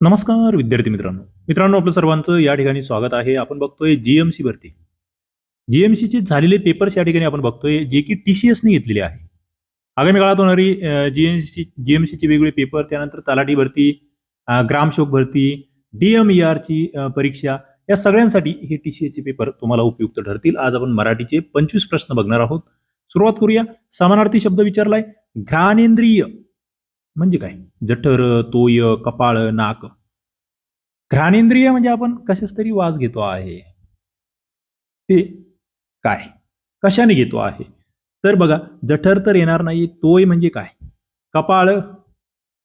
नमस्कार विद्यार्थी मित्रांनो. मित्रांनो आपलं सर्वांचं या ठिकाणी स्वागत आहे. आपण बघतोय जीएमसी भरती जीएमसीचे झालेले पेपर्स या ठिकाणी आपण बघतोय जे की टीसीएसने घेतलेले आहे. आगामी काळात होणारी जीएमसी जीएमसीचे वेगवेगळे पेपर त्यानंतर तलाठी भरती ग्रामशोक भरती डीएमईआरची ची परीक्षा या सगळ्यांसाठी हे टीसीएसचे पेपर तुम्हाला उपयुक्त ठरतील. आज आपण मराठीचे पंचवीस प्रश्न बघणार आहोत. सुरुवात करूया. समानार्थी शब्द विचारलाय. घ्राणेंद्रिय. म्हणजे काय? जठर तोय कपाळ नाक. घ्राणेंद्रिय म्हणजे आपण कशाच तरी वास घेतो आहे. ते काय? कशाने घेतो आहे? तर बघा जठर तर येणार नाही तोय म्हणजे काय? कपाळ.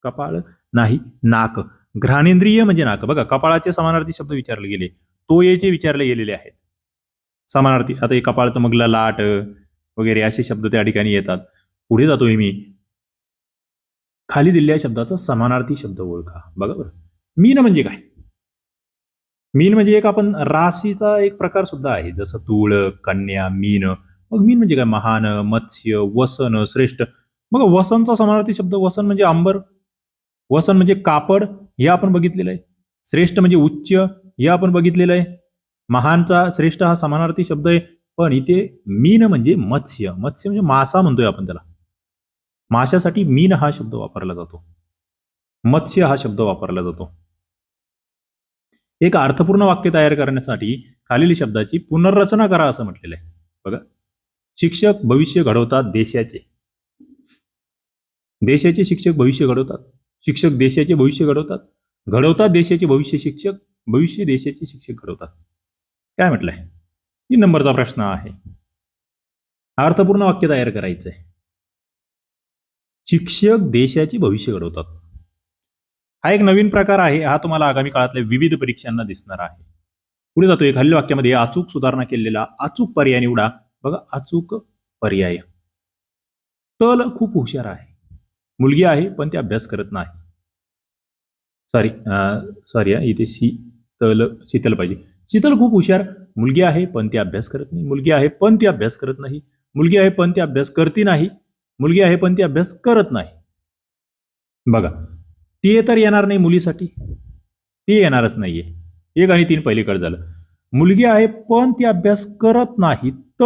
कपाळ नाही नाक. घ्राणेंद्रिय म्हणजे नाक. बघा कपाळाचे समानार्थी शब्द विचारले गेले. तोयेचे विचारले गेलेले आहेत. समानार्थी आता हे कपाळचं मग लाट वगैरे असे शब्द त्या ठिकाणी येतात. पुढे जातोय मी. खाली दिलेल्या शब्दाचा समानार्थी शब्द ओळखा. बघा बरं. मीन म्हणजे काय? मीन म्हणजे एक आपण राशीचा एक प्रकार सुद्धा आहे. जसं तुळ कन्या मीन. मग मीन म्हणजे काय? महान मत्स्य वसन श्रेष्ठ. मग वसनचा समानार्थी शब्द वसन म्हणजे अंबर. वसन म्हणजे कापड. हे आपण बघितलेलं आहे. श्रेष्ठ म्हणजे उच्च. हे आपण बघितलेलं आहे. महानचा श्रेष्ठ हा समानार्थी शब्द आहे. पण इथे मीन म्हणजे मत्स्य. मत्स्य म्हणजे मासा म्हणतोय आपण त्याला. माशासाठी मीन हा शब्द वापरला जातो. मत्स्य हा शब्द वापरला जातो. एक अर्थपूर्ण वाक्य तयार करण्यासाठी खालील शब्दाची पुनर्रचना करा असं म्हटलेलं आहे. बघा. शिक्षक भविष्य घडवतात देशाचे. देशाचे शिक्षक भविष्य घडवतात. शिक्षक देशाचे भविष्य घडवतात. घडवतात देशाचे भविष्य शिक्षक भविष्य देशाचे शिक्षक घडवतात. काय म्हटलंय? तीन नंबरचा प्रश्न आहे. अर्थपूर्ण वाक्य तयार करायचं आहे शिक्षक देशाचे भविष्य घडवतात. हा एक नवीन प्रकार आहे हा तुम्हाला आगामी काळातल्या विविध परीक्षांना दिसणार आहे. पुढे जातोय खालील वाक्यामध्ये अचूक सुधारणा केलेला अचूक पर्याय निवडा. बघा अचूक पर्याय. तल खूप हुशार आहे. मुलगी आहे पण ती अभ्यास करत नाही. सॉरी सॉरी इथे शीतल शीतल पाहिजे. शीतल खूप हुशार. मुलगी आहे पण ती अभ्यास करत नाही. मुलगी आहे पण ती अभ्यास करत नाही. मुलगी आहे पण ती अभ्यास करती नाही. मुलगी आहे पण ती अभ्यास करत नाही. बघा ते तर येणार नाही मुलीसाठी. ती येणारच नाहीये. एक आणि तीन पहिलीकडे झालं. मुलगी आहे पण ती अभ्यास करत नाही त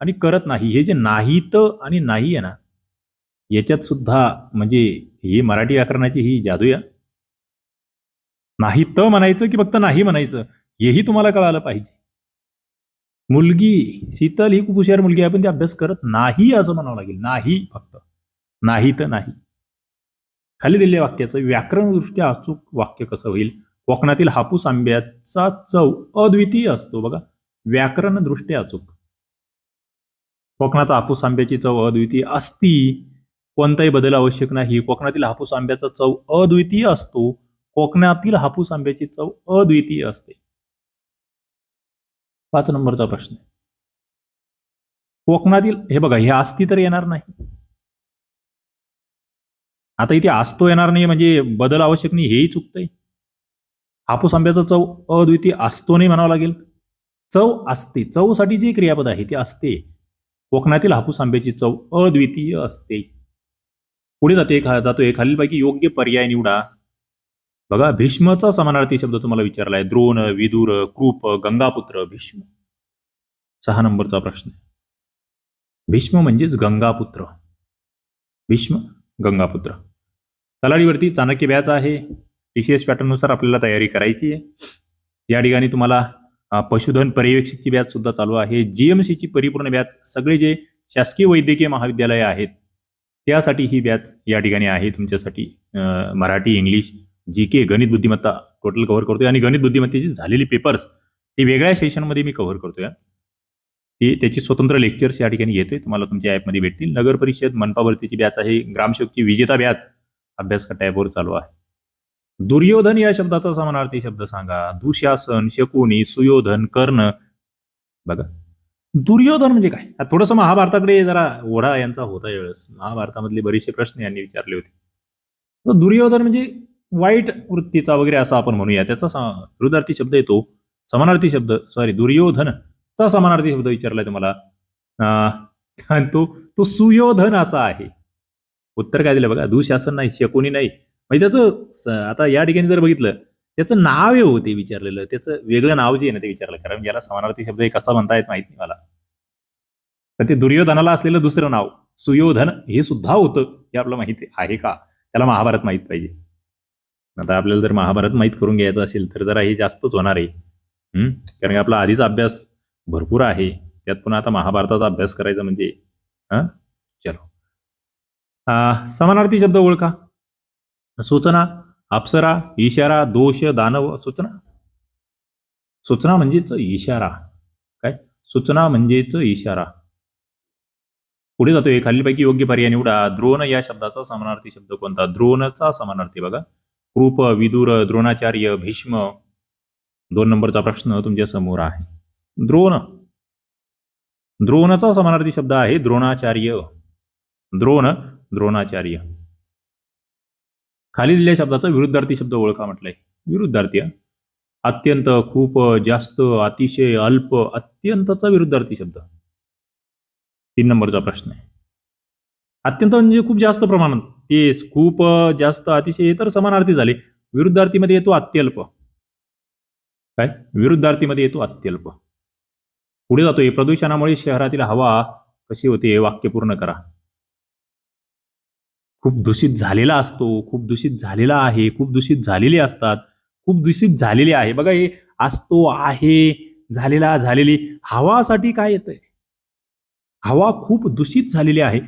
आणि करत नाही. हे जे नाही त आणि नाही आहे ना याच्यात सुद्धा म्हणजे ही मराठी व्याकरणाची ही जादू या. नाही त म्हणायचं की फक्त नाही म्हणायचं हेही तुम्हाला कळालं पाहिजे. मुलगी शीतल ही खूप हुशार मुलगी आहे पण ती अभ्यास करत नाही असं म्हणावं लागेल. नाही फक्त. नाही तर नाही. खाली दिलेल्या वाक्याचं व्याकरणदृष्ट्या अचूक वाक्य कसं होईल? कोकणातील हापूस आंब्याचा चव अद्वितीय असतो बघा. व्याकरण दृष्ट्या अचूक. कोकणाचा हापूस आंब्याची चव अद्वितीय असती. कोणताही बदल आवश्यक नाही. कोकणातील हापूस आंब्याचा चव अद्वितीय असतो. कोकणातील हापूस आंब्याची चव अद्वितीय असते. पाच नंबरचा प्रश्न कोकणातील हे बघा हे आस्ती तर येणार नाही. आता इथे असतो येणार नाही म्हणजे बदल आवश्यक नाही हेही चुकतंय. हापूस आंब्याचा चव अद्वितीय असतो नाही म्हणावं लागेल. चव असते चवसाठी जे क्रियापद आहे ते असते कोकणातील हापूस आंब्याची चव अद्वितीय असते पुढे जाते जातो खालीलपैकी योग्य पर्याय निवडा. बघा भीष्मचा समानार्थी शब्द तुम्हाला विचारलाय. द्रोण विदुर कृप गंगापुत्र भीष्म. सहा नंबरचा प्रश्न भीष्म म्हणजेच गंगापुत्र. भीष्म गंगापुत्र. तलाडीवरती चाणक्य व्याज आहे. टीसीएस पॅटर्ननुसार आपल्याला तयारी करायची आहे. या ठिकाणी तुम्हाला पशुधन पर्यवेक्षकची बॅच सुद्धा चालू आहे. जीएमसीची परिपूर्ण बॅच सगळे जे शासकीय वैद्यकीय महाविद्यालय आहेत त्यासाठी ही बॅच या ठिकाणी आहे. तुमच्यासाठी मराठी इंग्लिश जी के गणित बुद्धिमत्ता टोटल कव्हर करतोय आणि गणित बुद्धिमत्तेची झालेली पेपर्स ते वेगळ्या सेशनमध्ये मी कव्हर करतोय. ते त्याची स्वतंत्र लेक्चर्स या ठिकाणी घेतोय तुम्हाला तुमच्या ॲपमध्ये भेटतील. नगर परिषद मनपा भरतीची बॅच आहे. ग्रामसेवकची विजेता बॅच अभ्यास ॲपवर चालू आहे. दुर्योधन या शब्दाचा समानार्थी शब्द सांगा. दुशासन शकुनी सुयोधन कर्ण. बघा. दुर्योधन म्हणजे काय? थोडस थोडंसं महाभारताकडे जरा ओढा यांचा होता वेळेस महाभारतामधले बरेचसे प्रश्न यांनी विचारले होते. दुर्योधन म्हणजे वाईट वृत्तीचा वगैरे असा आपण म्हणूया. त्याचा विरुद्धार्थी शब्द येतो. समानार्थी शब्द सॉरी दुर्योधन चा समानार्थी शब्द विचारलाय तुम्हाला. अं, आणि तो तो सुयोधन असा आहे. उत्तर काय दिलं बघा? दुशासन नाही शकुनी नाही. म्हणजे त्याचं आता या ठिकाणी जर बघितलं त्याचं नाव आहे होते विचारलेलं. त्याचं वेगळं नाव जे आहे ना ते विचारलं. कारण ज्याला समानार्थी शब्द हे कसा म्हणता येत माहीत नाही मला. तर ते दुर्योधनाला असलेलं दुसरं नाव सुयोधन हे सुद्धा होतं. हे आपलं माहिती आहे का? त्याला महाभारत माहीत पाहिजे. आता आपल्याला जर महाभारत माहीत करून घ्यायचं असेल तर जरा हे जास्तच होणार आहे. हम्म? कारण की आपला आधीच अभ्यास भरपूर आहे. त्यात पुन्हा आता महाभारताचा अभ्यास करायचा म्हणजे चलो. समानार्थी शब्द ओळखा. सूचना अप्सरा इशारा दोष दानव सूचना? सूचना म्हणजेच इशारा. काय? सूचना म्हणजेच इशारा. पुढे जातोय. खालीलपैकी योग्य पर्याय निवडा. द्रोण या शब्दाचा समानार्थी शब्द कोणता? द्रोणचा समानार्थी. बघा. कृप विदुर द्रोणाचार्य भीष्म दोन नंबरचा प्रश्न तुमच्यासमोर आहे. द्रोण. द्रोणाचा समानार्थी शब्द आहे द्रोणाचार्य. द्रोण द्रोणाचार्य. खाली दिलेल्या शब्दाचा विरुद्धार्थी शब्द ओळखा म्हटलंय. विरुद्धार्थी अत्यंत खूप जास्त अतिशय अल्प अत्यंतचा विरुद्धार्थी शब्द. तीन नंबरचा प्रश्न आहे. अत्यंत म्हणजे खूप जास्त प्रमाणात. ते खूप जास्त अतिशय हे तर समानार्थी झाले. विरुद्धार्थीमध्ये येतो अत्यल्प. काय? विरुद्धार्थीमध्ये येतो अत्यल्प. पुढे जातोय. प्रदूषणामुळे शहरातील हवा कशी होते हे वाक्य पूर्ण करा. खूप दूषित झालेला असतो खूप दूषित झालेला आहे खूप दूषित झालेले असतात खूप दूषित झालेले आहे. बघा हे असतो आहे झालेला झालेली. हवासाठी काय येतंय? हवा खूप दूषित झालेली आहे.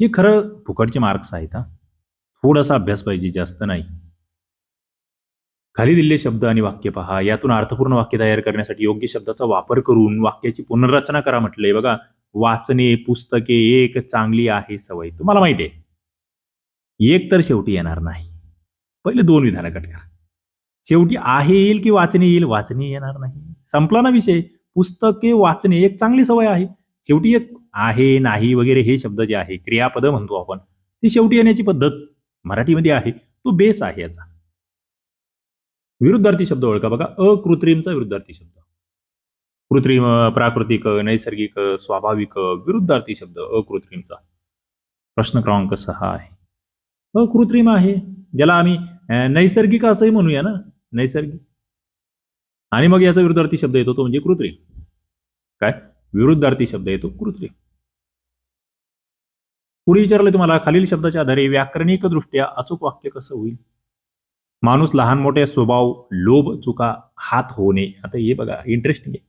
हे खरं फुकटचे मार्क्स आहेत हा. थोडासा अभ्यास पाहिजे जास्त नाही. खाली दिलेले शब्द आणि वाक्य पहा. यातून अर्थपूर्ण वाक्य तयार करण्यासाठी योग्य शब्दाचा वापर करून वाक्याची पुनर्रचना करा म्हटलंय बघा. वाचणे पुस्तके एक चांगली आहे सवय. तुम्हाला माहिती आहे. एक तर शेवटी येणार नाही. पहिले दोन विधानं कट करा. शेवटी आहे येईल की वाचणे येईल? वाचणे येणार नाही. संपला ना विषय. पुस्तके वाचणे एक चांगली सवय आहे. शेवटी एक आहे नाही वगैरे हे शब्द जे आहे क्रियापद म्हणतो आपण. ती शेवटी येण्याची पद्धत मराठीमध्ये आहे तो बेस आहे याचा. विरुद्धार्थी शब्द ओळखा बघा. अकृत्रिमचा विरुद्धार्थी शब्द. कृत्रिम प्राकृतिक नैसर्गिक स्वाभाविक विरुद्धार्थी शब्द अकृत्रिमचा. प्रश्न क्रमांक सहा आहे. अकृत्रिम आहे. ज्याला आम्ही नैसर्गिक असंही म्हणूया ना? नैसर्गिक. आणि मग याचा विरुद्धार्थी शब्द येतो तो म्हणजे कृत्रिम. काय? विरुद्धार्थी शब्द येतो कृत्रिम. पुढे विचारलं तुम्हाला खालील शब्दाच्या आधारे व्याकरणिक दृष्ट्या अचूक वाक्य कसं होईल? माणूस लहान मोठ्या स्वभाव लोभ चुका हात होणे. आता हे बघा इंटरेस्टिंग आहे.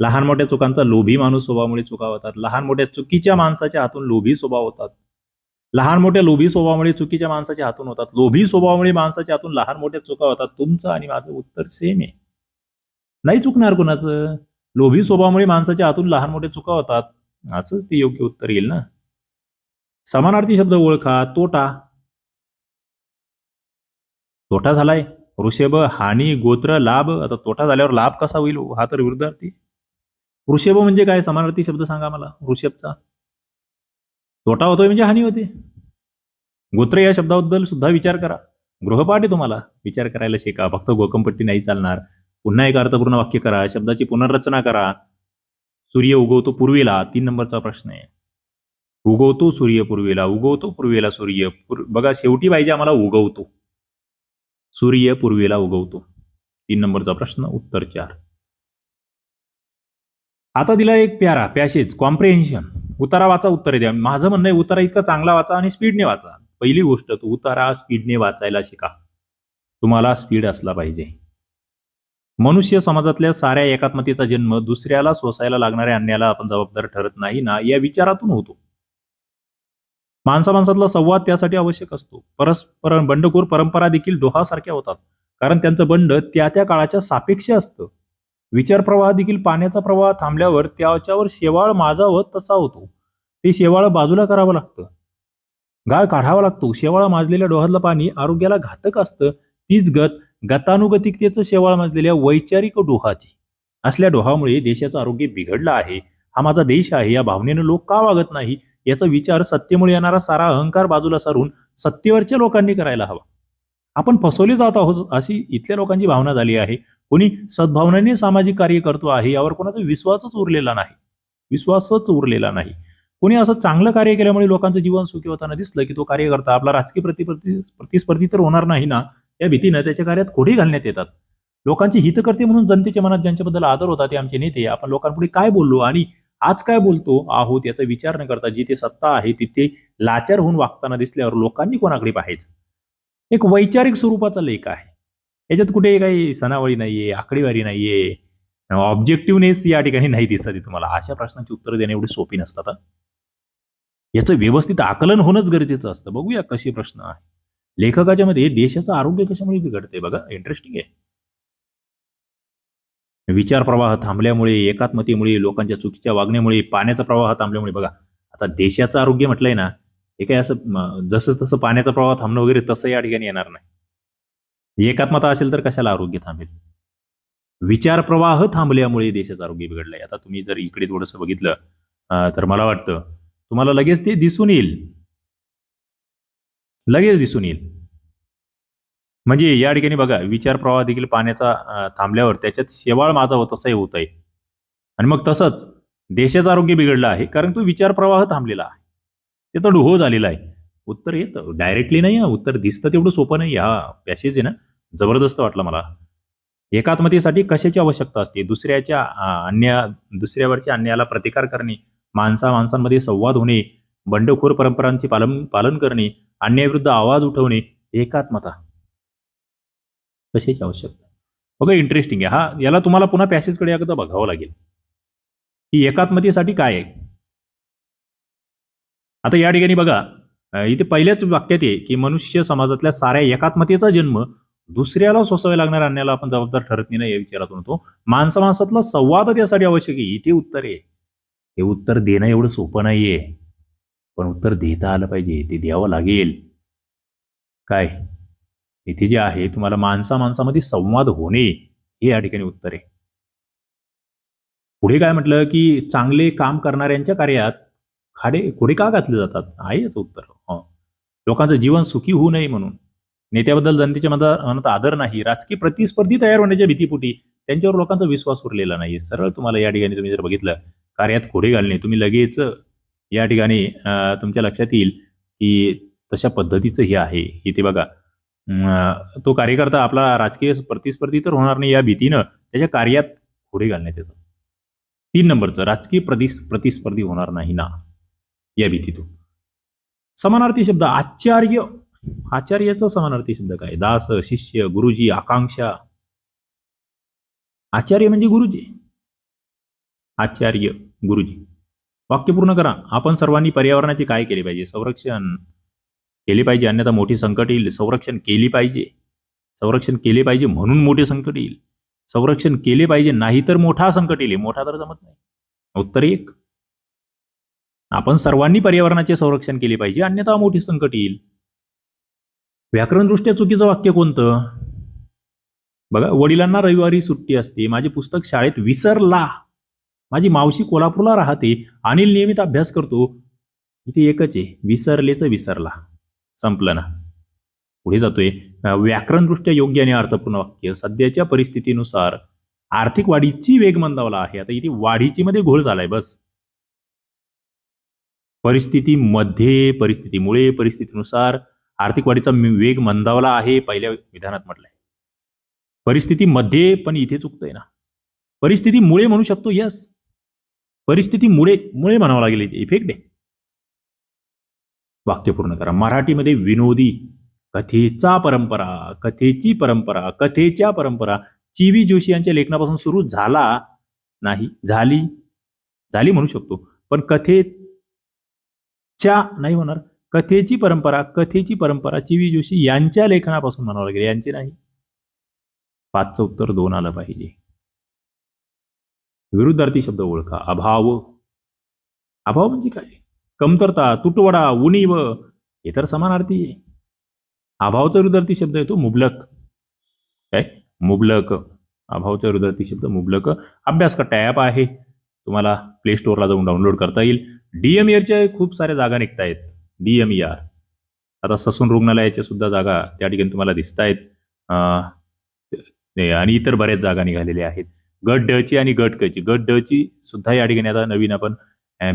लहान मोठ्या चुकांचा लोभी माणूस स्वभावामुळे चुका होतात. लहान मोठ्या चुकीच्या माणसाच्या हातून लोभी स्वभाव होतात. लहान मोठ्या लोभी स्वभावामुळे चुकीच्या माणसाच्या हातून होतात. लोभी स्वभावामुळे माणसाच्या हातून लहान मोठ्या चुका होतात. तुमचं आणि माझं उत्तर सेम आहे. नाही चुकणार कोणाचं? लोभी स्वभावामुळे माणसाच्या हातून लहान मोठ्या चुका होतात. असंच ते योग्य उत्तर येईल ना? समानार्थी शब्द ओळखा. तोटा. तोटा झालाय. वृषभ हानी गोत्र लाभ. आता तोटा झाल्यावर लाभ कसा होईल? हा तर विरुद्धार्थी वृषभ म्हणजे काय? समानार्थी शब्द सांगा मला. वृषभचा. तोटा होतोय म्हणजे हानी होते. गोत्र या शब्दाबद्दल सुद्धा विचार करा. गृहपाठ आहे तुम्हाला. विचार करायला शिका. फक्त गोकमपट्टी नाही चालणार. पुन्हा एक अर्थपूर्ण वाक्य करा. शब्दाची पुनर्रचना करा. सूर्य उगवतो पूर्वीला. तीन नंबरचा प्रश्न आहे. उगवतो सूर्य पूर्वेला उगवतो पूर्वेला सूर्य बघा शेवटी पाहिजे आम्हाला उगवतो. सूर्य पूर्वेला उगवतो. तीन नंबरचा प्रश्न उत्तर चार. आता दिला एक प्यारा पॅसेज कॉम्प्रिहेन्शन उतारा वाचा उत्तर द्या. माझं म्हणणं आहे उतारा इतका चांगला वाचा आणि स्पीडने वाचा. पहिली गोष्ट तो उतारा स्पीडने वाचायला शिका. तुम्हाला स्पीड असला पाहिजे. मनुष्य समाजातल्या साऱ्या एकात्मतेचा जन्म दुसऱ्याला सोसायला लागणाऱ्या अन्याला आपण जबाबदार ठरत नाही ना या विचारातून होतो. माणसा माणसातला संवाद त्यासाठी आवश्यक असतो. परस्पर बंडखोर परंपरा देखील डोहासारख्या होतात. कारण त्यांचं बंड त्या त्या काळाच्या सापेक्ष असतं. विचार प्रवाह देखील पाण्याचा प्रवाह थांबल्यावर त्याच्यावर शेवाळ माजावं तसा होतो. ते शेवाळ बाजूला करावं लागतं. गाळ काढावा लागतो. शेवाळ माजलेल्या डोहातलं पाणी आरोग्याला घातक असतं. तीच गत गतानुगतिकतेचं शेवाळ माजलेल्या वैचारिक डोहाची. असल्या डोहामुळे देशाचं आरोग्य बिघडलं आहे. हा माझा देश आहे. या भावनेनं लोक का वागत नाही? याचा विचार सत्तेमुळे येणारा सारा अहंकार बाजूला सारून सत्तेवरच्या लोकांनी करायला हवा. आपण फसवले जात आहोत अशी इथल्या लोकांची भावना झाली आहे. कोणी सद्भावनांनी सामाजिक कार्य करतो आहे यावर कोणाचा विश्वासच उरलेला नाही. विश्वासच उरलेला नाही. कोणी असं चांगलं कार्य केल्यामुळे लोकांचं जीवन सुखी होताना दिसलं की तो कार्यकर्ता आपला राजकीय प्रति प्रतिस्पर्धी तर होणार नाही ना? या भीतीनं त्याच्या कार्यात खोडी घालण्यात येतात. लोकांची हितकर्ते म्हणून जनतेच्या मनात ज्यांच्याबद्दल आदर होता ते आमचे नेते. आपण लोकांपुढे काय बोललो? आणि आज काय बोलतो आहोत याचा विचार न करता जिथे सत्ता आहे तिथे लाचार होऊन वागताना दिसल्यावर लोकांनी कोणाकडे पाहायचं? एक वैचारिक स्वरूपाचा लेख आहे. याच्यात कुठे काही सणावळी नाहीये आकडेवारी नाहीये ऑब्जेक्टिव्हनेस या ठिकाणी नाही दिसत तुम्हाला. अशा प्रश्नांची उत्तरं देणे एवढी सोपी नसतात याचं व्यवस्थित आकलन होणंच गरजेचं असतं. बघूया कसे प्रश्न आहे लेखकाच्या मध्ये देशाचं आरोग्य कशामुळे बिघडते बघा. इंटरेस्टिंग आहे. विचार प्रवाह थांबल्यामुळे एकात्मतेमुळे लोकांच्या चुकीच्या वागण्यामुळे पाण्याचा प्रवाह थांबल्यामुळे. बघा आता देशाचं आरोग्य म्हटलंय ना हे काय असं जसं तसं पाण्याचा प्रवाह थांबणं वगैरे तसं या ठिकाणी येणार नाही. एकात्मता असेल तर कशाला आरोग्य थांबेल? विचार प्रवाह थांबल्यामुळे देशाचं आरोग्य बिघडलंय. आता तुम्ही जर इकडे थोडंसं बघितलं तर मला वाटतं तुम्हाला लगेच ते दिसून येईल. लगेच दिसून येईल. म्हणजे या ठिकाणी बघा विचार प्रवाह देखील पाण्याचा थांबल्यावर त्याच्यात शेवाळ माझा होत असंही होत आहे आणि मग तसंच देशाचं आरोग्य बिघडलं आहे कारण तो विचार प्रवाह थांबलेला आहे. त्याचा डुहो झालेला आहे. उत्तर येतं. डायरेक्टली नाही उत्तर दिसतं तेवढं सोपं नाही. हा पॅसेज आहे ना जबरदस्त वाटलं मला. एकात्मतेसाठी कशाची आवश्यकता असते? दुसऱ्याच्या अन्य दुसऱ्यावरच्या अन्यायाला प्रतिकार करणे माणसा माणसांमध्ये संवाद होणे बंडखोर परंपरांचे पालन पालन करणे अन्यायाविरुद्ध आवाज उठवणे एकात्मता. कशाची आवश्यकता बघा इंटरेस्टिंग आहे. हा याला तुम्हाला पुन्हा पॅसेजकडे एकदा बघावं लागेल. की एकात्मतेसाठी काय आहे? आता या ठिकाणी बघा इथे पहिल्याच वाक्यात आहे की मनुष्य समाजातल्या साऱ्या एकात्मतेचा जन्म दुसऱ्याला सोसावे लागणाऱ्या अन्याला आपण जबाबदार ठरत नाही ना या विचारातून होतो. माणसा माणसातला संवाद त्यासाठी आवश्यक आहे. इथे उत्तर आहे. हे उत्तर देणं एवढं सोपं नाहीये. पण उत्तर देता आलं पाहिजे. ते द्यावं लागेल. काय? इथे जे आहे तुम्हाला माणसा माणसामध्ये संवाद होणे हे या ठिकाणी उत्तर आहे. पुढे काय म्हटलं की चांगले काम करणाऱ्यांच्या कार्यात खाडे खोडे का घातले जातात? आहे याचं उत्तर लोकांचं जीवन सुखी होऊ नये म्हणून. नेत्याबद्दल जनतेच्या मनात मनात आदर नाही राजकीय प्रतिस्पर्धी तयार होण्याच्या भीतीपोटी त्यांच्यावर लोकांचा विश्वास उरलेला नाही सरळ तुम्हाला या ठिकाणी तुम्ही जर बघितलं कार्यात खोडे घालणे तुम्ही लगेच या ठिकाणी तुमच्या लक्षात येईल की तशा पद्धतीचं हे आहे. इथे बघा तो कार्यकर्ता आपला राजकीय प्रतिस्पर्धी तर होणार नाही या भीतीनं त्याच्या कार्यात खोडे घालण्यात येतं. तीन नंबरचं राजकीय प्रतिस प्रतिस्पर्धी होणार नाही ना या भीतीतून. समानार्थी शब्द आचार्य आचार्याचा समानार्थी शब्द काय? दास शिष्य गुरुजी आकांक्षा. आचार्य म्हणजे गुरुजी. आचार्य गुरुजी. वाक्य पूर्ण करा. आपण सर्वांनी पर्यावरणाचे काय केले पाहिजे? संरक्षण केले पाहिजे. अन्यथा मोठी संकट येईल. संरक्षण केली पाहिजे. संरक्षण केले पाहिजे म्हणून मोठे संकट येईल. संरक्षण केले पाहिजे नाही तर मोठा संकट येईल. मोठा तर जमत नाही. उत्तर एक. आपण सर्वांनी पर्यावरणाचे संरक्षण केले पाहिजे. अन्यथा मोठी संकट येईल. व्याकरणदृष्ट्या चुकीचं वाक्य कोणतं? बघा वडिलांना रविवारी सुट्टी असते. माझे पुस्तक शाळेत विसरला. माझी मावशी कोल्हापूरला राहते. अनिल नियमित अभ्यास करतो. इथे एकच आहे. विसरलेच विसरला. संपलं ना. पुढे जातोय. व्याकरणदृष्ट्या योग्य आणि अर्थपूर्ण वाक्य. सध्याच्या परिस्थितीनुसार आर्थिक वाढीची वेग मंदावला आहे. आता इथे वाढीची मध्ये घोळ झालाय बस. परिस्थितीमध्ये परिस्थितीमुळे परिस्थितीनुसार आर्थिक वाढीचा वेग मंदावला आहे पहिल्या विधानात म्हटलंय. परिस्थितीमध्ये पण इथे चुकतंय ना. परिस्थितीमुळे म्हणू शकतो यस परिस्थितीमुळे मुळे म्हणावं लागेल इफेक्ट आहे. वाक्य पूर्ण करा. मराठीमध्ये विनोदी कथेचा परंपरा कथेची परंपरा कथेच्या परंपरा ची व्ही जोशी यांच्या लेखनापासून सुरू झाला नाही झाली झाली म्हणू शकतो. पण कथेच्या नाही होणार. कथेची परंपरा कथेची परंपरा ची व्ही जोशी यांच्या लेखनापासून म्हणावं लागेल. यांची नाही. पाचचं उत्तर दोन आलं पाहिजे. विरुद्धार्थी शब्द ओळखा. अभाव. अभाव म्हणजे काय? कमतरता तुटवडा उणीव हे तर समानार्थी आहे. अभावचा विरुद्धार्थी शब्द येतो मुबलक. काय? मुबलक. अभावचा विरुद्धार्थी शब्द मुबलक. अभ्यास का टॅप आहे. तुम्हाला प्ले स्टोअरला जाऊन डाउनलोड करता येईल. डीएमईआरच्या खूप साऱ्या जागा निघतायत डीएमईआर आता ससून रुग्णालयाच्या सुद्धा जागा त्या ठिकाणी तुम्हाला दिसत आहेत. आणि इतर बऱ्याच जागा निघालेल्या आहेत. गट ड ची आणि गट क ची. गट ड ची सुद्धा या ठिकाणी आता नवीन आपण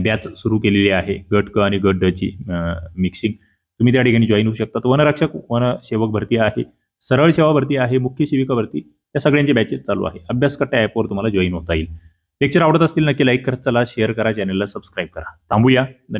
बॅच सुरू केलेली आहे गट क आणि गट ड ची मिक्सिंग तुम्ही त्या ठिकाणी जॉईन होऊ शकता. वनरक्षक वनसेवक भरती आहे सरळ सेवा भरती आहे मुख्य सेविका भरती या सगळ्यांचे बॅचेस चालू आहे. अभ्यास कट्टा ॲपवर तुम्हाला जॉईन होता येईल. लेक्चर आवडत असतील नक्की लाईक करत चला शेअर करा चॅनलला सबस्क्राईब करा. थांबूया.